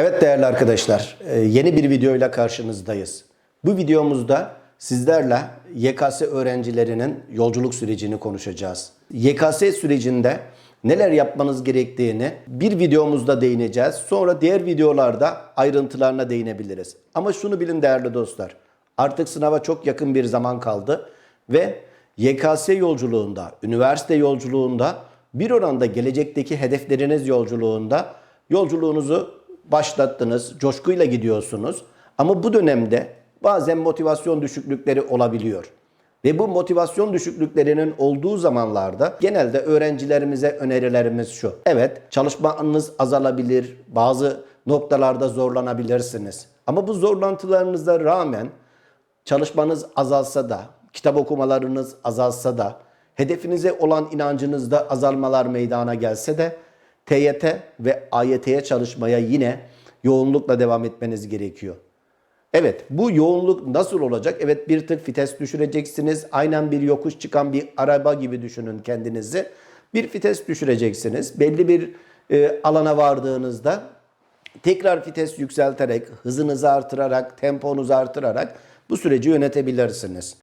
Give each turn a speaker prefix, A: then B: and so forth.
A: Evet değerli arkadaşlar, e, yeni bir videoyla karşınızdayız. Bu videomuzda sizlerle YKS öğrencilerinin yolculuk sürecini konuşacağız. YKS sürecinde neler yapmanız gerektiğini bir videomuzda değineceğiz. Sonra diğer videolarda ayrıntılarına değinebiliriz. Ama şunu bilin değerli dostlar, artık sınava çok yakın bir zaman kaldı ve YKS yolculuğunda, üniversite yolculuğunda bir oranda gelecekteki hedefleriniz yolculuğunda yolculuğunuzu başlattınız, coşkuyla gidiyorsunuz. Ama bu dönemde bazen motivasyon düşüklükleri olabiliyor. Ve bu motivasyon düşüklüklerinin olduğu zamanlarda genelde öğrencilerimize önerilerimiz şu. Evet, çalışmanız azalabilir, bazı noktalarda zorlanabilirsiniz. Ama bu zorlantılarınıza rağmen çalışmanız azalsa da, kitap okumalarınız azalsa da, hedefinize olan inancınızda azalmalar meydana gelse de TYT ve AYT'ye çalışmaya yine yoğunlukla devam etmeniz gerekiyor. Evet bu yoğunluk nasıl olacak? Evet bir tık vites düşüreceksiniz. Aynen bir yokuş çıkan bir araba gibi düşünün kendinizi. Bir vites düşüreceksiniz. Belli bir e, alana vardığınızda tekrar vites yükselterek, hızınızı artırarak, temponuzu artırarak bu süreci yönetebilirsiniz.